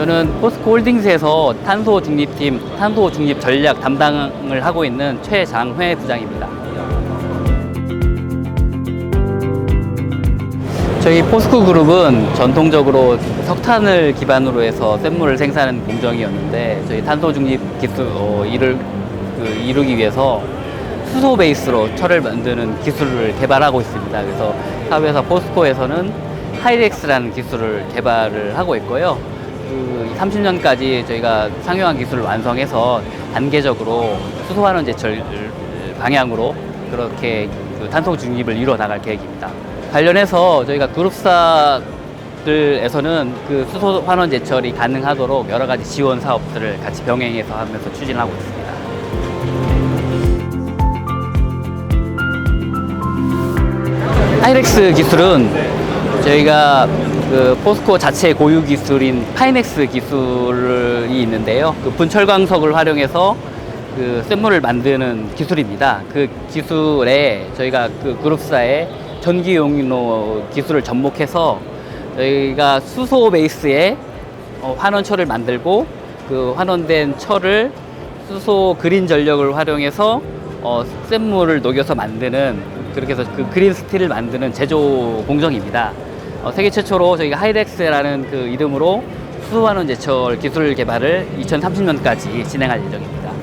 저는 포스코 홀딩스에서 탄소 중립팀, 탄소 중립 전략 담당을 하고 있는 최장회 부장입니다. 저희 포스코 그룹은 전통적으로 석탄을 기반으로 해서 샘물을 생산하는 공정이었는데 저희 탄소 중립 기술 어, 이를 그, 이루기 위해서 수소 베이스로 철을 만드는 기술을 개발하고 있습니다. 그래서 사업회사 포스코에서는 하이렉스라는 기술을 개발을 하고 있고요. 그 30년까지 저희가 상용화 기술을 완성해서 단계적으로 수소 환원 제철 방향으로 그렇게 그 탄소 중립을 이루어 나갈 계획입니다. 관련해서 저희가 그룹사들에서는 그 수소 환원 제철이 가능하도록 여러 가지 지원 사업들을 같이 병행해서 하면서 추진하고 있습니다. 하이렉스 기술은 저희가 그 포스코 자체 고유 기술인 파이넥스 기술이 있는데요. 그 분철광석을 활용해서 그 샘물을 만드는 기술입니다. 그 기술에 저희가 그 그룹사의 전기 용로 기술을 접목해서 저희가 수소 베이스의 어, 환원철을 만들고 그 환원된 철을 수소 그린 전력을 활용해서 어, 샘물을 녹여서 만드는 그렇게 해서 그 그린 스틸을 만드는 제조 공정입니다. 어, 세계 최초로 저희가 하이렉스라는 그 이름으로 수소 환원 제철 기술 개발을 2030년까지 진행할 예정입니다.